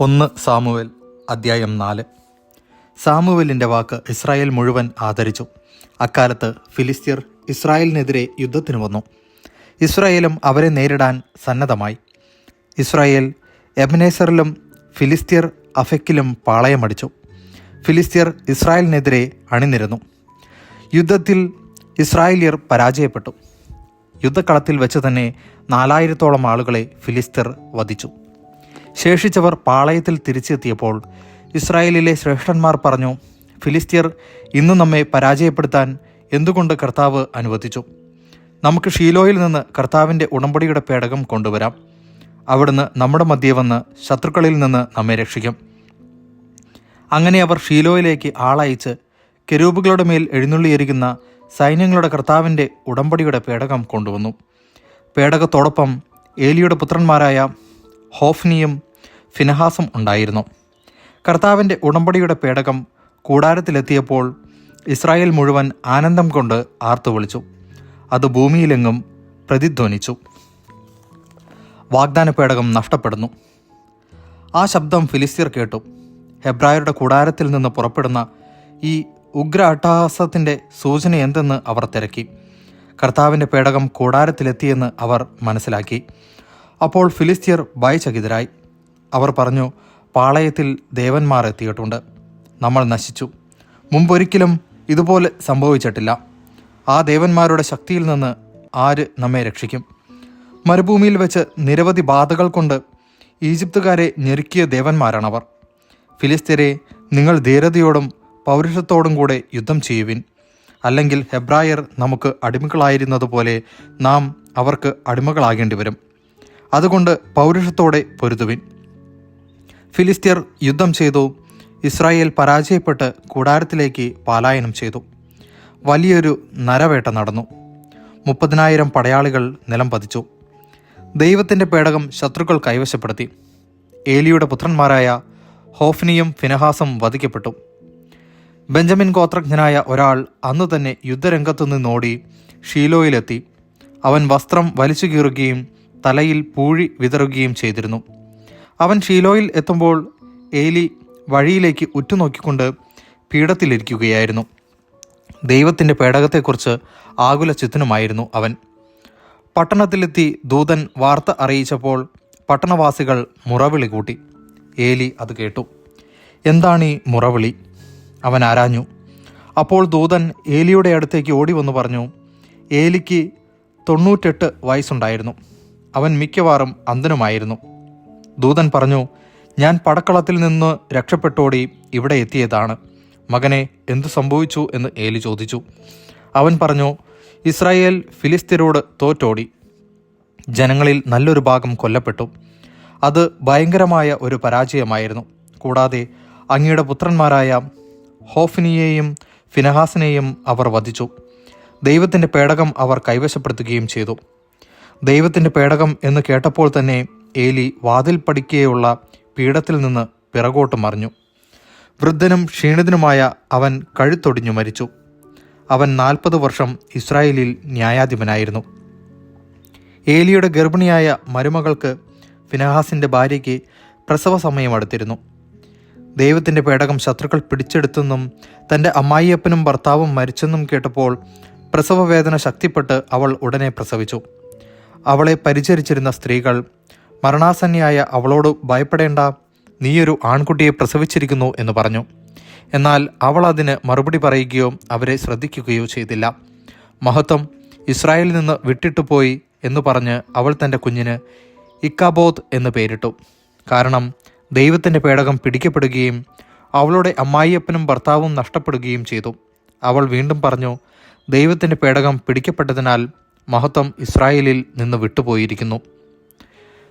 ഒന്ന് സാമുവേൽ അദ്ധ്യായം നാല്. സാമുവേലിന്റെ വാക്ക് ഇസ്രായേൽ മുഴുവൻ ആദരിച്ചു. അക്കാലത്ത് ഫിലിസ്തീർ ഇസ്രായേലിനെതിരെ യുദ്ധത്തിന് വന്നു. ഇസ്രായേലും അവരെ നേരിടാൻ സന്നദ്ധമായി. ഇസ്രായേൽ എബനേസറിലും ഫിലിസ്തീർ അഫക്കിലും പാളയമടിച്ചു. ഫിലിസ്തീർ ഇസ്രായേലിനെതിരെ അണിനിരന്നു. യുദ്ധത്തിൽ ഇസ്രായേലിയർ പരാജയപ്പെട്ടു. യുദ്ധക്കളത്തിൽ വെച്ച് തന്നെ നാലായിരത്തോളം ആളുകളെ ഫിലിസ്തീർ വധിച്ചു. ശേഷിച്ചവർ പാളയത്തിൽ തിരിച്ചെത്തിയപ്പോൾ ഇസ്രായേലിലെ ശ്രേഷ്ഠന്മാർ പറഞ്ഞു ഫിലിസ്തീർ ഇന്ന് നമ്മെ പരാജയപ്പെടുത്താൻ എന്തുകൊണ്ട് കർത്താവ് അനുവദിച്ചു? നമുക്ക് ഷീലോയിൽ നിന്ന് കർത്താവിന്റെ ഉടമ്പടിയുടെ പേടകം കൊണ്ടുവരാം. അവിടുന്ന് നമ്മുടെ മധ്യേ വന്ന് ശത്രുക്കളിൽ നിന്ന് നമ്മെ രക്ഷിക്കും. അങ്ങനെ അവർ ഷീലോയിലേക്ക് ആളയച്ച് കെരൂബുകളുടെ മേൽ എഴുന്നള്ളിയിരിക്കുന്ന സൈന്യങ്ങളുടെ കർത്താവിന്റെ ഉടമ്പടിയുടെ പേടകം കൊണ്ടുവന്നു. പേടകത്തോടൊപ്പം ഏലിയുടെ പുത്രന്മാരായ ഹോഫ്നിയും ഫിനഹാസും ഉണ്ടായിരുന്നു. കർത്താവിന്റെ ഉടമ്പടിയുടെ പേടകം കൂടാരത്തിലെത്തിയപ്പോൾ ഇസ്രായേൽ മുഴുവൻ ആനന്ദം കൊണ്ട് ആർത്തുവിളിച്ചു. അത് ഭൂമിയിലെങ്ങും പ്രതിധ്വനിച്ചു. വാഗ്ദാന പേടകം നഷ്ടപ്പെടുന്നു. ആ ശബ്ദം ഫിലിസ്തീർ കേട്ടു. ഹെബ്രായരുടെ കൂടാരത്തിൽ നിന്ന് പുറപ്പെടുന്ന ഈ ഉഗ്ര അട്ടഹാസത്തിന്റെ സൂചന എന്തെന്ന് അവർ തിരക്കി. കർത്താവിന്റെ പേടകം കൂടാരത്തിലെത്തിയെന്ന് അവർ മനസ്സിലാക്കി. അപ്പോൾ ഫിലിസ്തീർ ഭയചകിതരായി. അവർ പറഞ്ഞു പാളയത്തിൽ ദേവന്മാർ എത്തിയിട്ടുണ്ട്. നമ്മൾ നശിച്ചു. മുമ്പൊരിക്കലും ഇതുപോലെ സംഭവിച്ചിട്ടില്ല. ആ ദേവന്മാരുടെ ശക്തിയിൽ നിന്ന് ആര് നമ്മെ രക്ഷിക്കും? മരുഭൂമിയിൽ വെച്ച് നിരവധി ബാധകൾ കൊണ്ട് ഈജിപ്തുകാരെ ഞെരുക്കിയ ദേവന്മാരാണവർ. ഫിലിസ്തീരെ നിങ്ങൾ ധീരതയോടും പൗരുഷത്തോടും കൂടെ യുദ്ധം ചെയ്യുവിൻ. അല്ലെങ്കിൽ ഹെബ്രായർ നമുക്ക് അടിമകളായിരുന്നതുപോലെ നാം അവർക്ക് അടിമകളാകേണ്ടി വരും അതുകൊണ്ട് പൗരുഷത്തോടെ പൊരുതുവിൻ. ഫിലിസ്തീർ യുദ്ധം ചെയ്തു. ഇസ്രായേൽ പരാജയപ്പെട്ട് കൂടാരത്തിലേക്ക് പലായനം ചെയ്തു. വലിയൊരു നരവേട്ട നടന്നു. മുപ്പതിനായിരം പടയാളികൾ നിലം പതിച്ചു. ദൈവത്തിന്റെ പേടകം ശത്രുക്കൾ കൈവശപ്പെടുത്തി. ഏലിയുടെ പുത്രന്മാരായ ഹോഫ്നിയും ഫിനഹാസും വധിക്കപ്പെട്ടു. ബെഞ്ചമിൻ ഗോത്രജ്ഞനായ ഒരാൾ അന്ന് തന്നെ യുദ്ധരംഗത്തു നിന്നോടി ഷീലോയിലെത്തി. അവൻ വസ്ത്രം വലിച്ചു കീറുകയും തലയിൽ പൂഴി വിതറുകയും ചെയ്തിരുന്നു. അവൻ ഷീലോയിൽ എത്തുമ്പോൾ ഏലി വഴിയിലേക്ക് ഉറ്റുനോക്കിക്കൊണ്ട് പീഠത്തിലിരിക്കുകയായിരുന്നു. ദൈവത്തിന്റെ പേടകത്തെക്കുറിച്ച് ആകുല ചിത്തനുമായിരുന്നു അവൻ. പട്ടണത്തിലെത്തി ദൂതൻ വാർത്ത അറിയിച്ചപ്പോൾ പട്ടണവാസികൾ മുറവിളി കൂട്ടി. ഏലി അത് കേട്ടു. എന്താണ് ഈ മുറവിളി? അവൻ ആരാഞ്ഞു. അപ്പോൾ ദൂതൻ ഏലിയുടെ അടുത്തേക്ക് ഓടി വന്നു പറഞ്ഞു ഏലിക്ക് തൊണ്ണൂറ്റെട്ട് വയസ്സുണ്ടായിരുന്നു. അവൻ മിക്കവാറും അന്ധനുമായിരുന്നു. ദൂതൻ പറഞ്ഞു ഞാൻ പടക്കളത്തിൽ നിന്ന് രക്ഷപ്പെട്ടോടി ഇവിടെ എത്തിയതാണ്. മകനെ എന്തു സംഭവിച്ചു എന്ന് ഏലി ചോദിച്ചു. അവൻ പറഞ്ഞു ഇസ്രായേൽ ഫിലിസ്തീനോട് തോറ്റോടി. ജനങ്ങളിൽ നല്ലൊരു ഭാഗം കൊല്ലപ്പെട്ടു. അത് ഭയങ്കരമായ ഒരു പരാജയമായിരുന്നു. കൂടാതെ അങ്ങയുടെ പുത്രന്മാരായ ഹോഫിനിയെയും ഫിനഹാസിനെയും അവർ വധിച്ചു. ദൈവത്തിന്റെ പേടകം അവർ കൈവശപ്പെടുത്തുകയും ചെയ്തു. ദൈവത്തിന്റെ പേടകം എന്ന് കേട്ടപ്പോൾ തന്നെ ഏലി വാതിൽ പടിക്കെയുള്ള പീഠത്തിൽ നിന്ന് പിറകോട്ട് മറിഞ്ഞു. വൃദ്ധനും ക്ഷീണിതനുമായ അവൻ കഴുത്തൊടിഞ്ഞു മരിച്ചു. അവൻ നാൽപ്പത് വർഷം ഇസ്രായേലിൽ ന്യായാധിപനായിരുന്നു. ഏലിയുടെ ഗർഭിണിയായ മരുമകൾക്ക് ഫിനഹാസിന്റെ ഭാര്യയ്ക്ക് പ്രസവ സമയം അടുത്തിരുന്നു. ദൈവത്തിന്റെ പേടകം ശത്രുക്കൾ പിടിച്ചെടുത്തെന്നും തന്റെ അമ്മായിയപ്പനും ഭർത്താവും മരിച്ചെന്നും കേട്ടപ്പോൾ പ്രസവവേദന ശക്തിപ്പെട്ട് അവൾ ഉടനെ പ്രസവിച്ചു. അവളെ പരിചരിച്ചിരുന്ന സ്ത്രീകൾ മരണാസന്നിയായ അവളോട് ഭയപ്പെടേണ്ട നീയൊരു ആൺകുട്ടിയെ പ്രസവിച്ചിരിക്കുന്നു എന്ന് പറഞ്ഞു. എന്നാൽ അവൾ അതിന് മറുപടി പറയുകയോ അവരെ ശ്രദ്ധിക്കുകയോ ചെയ്തില്ല. മഹത്വം ഇസ്രായേലിൽ നിന്ന് വിട്ടിട്ടു പോയി എന്ന് പറഞ്ഞ് അവൾ തന്റെ കുഞ്ഞിന് ഇക്കാബോത് എന്ന് പേരിട്ടു. കാരണം ദൈവത്തിന്റെ പേടകം പിടിക്കപ്പെടുകയും അവളുടെ അമ്മായിയപ്പനും ഭർത്താവും നഷ്ടപ്പെടുകയും ചെയ്തു. അവൾ വീണ്ടും പറഞ്ഞു ദൈവത്തിന്റെ പേടകം പിടിക്കപ്പെട്ടതിനാൽ മഹത്വം ഇസ്രായേലിൽ നിന്ന് വിട്ടുപോയിരിക്കുന്നു.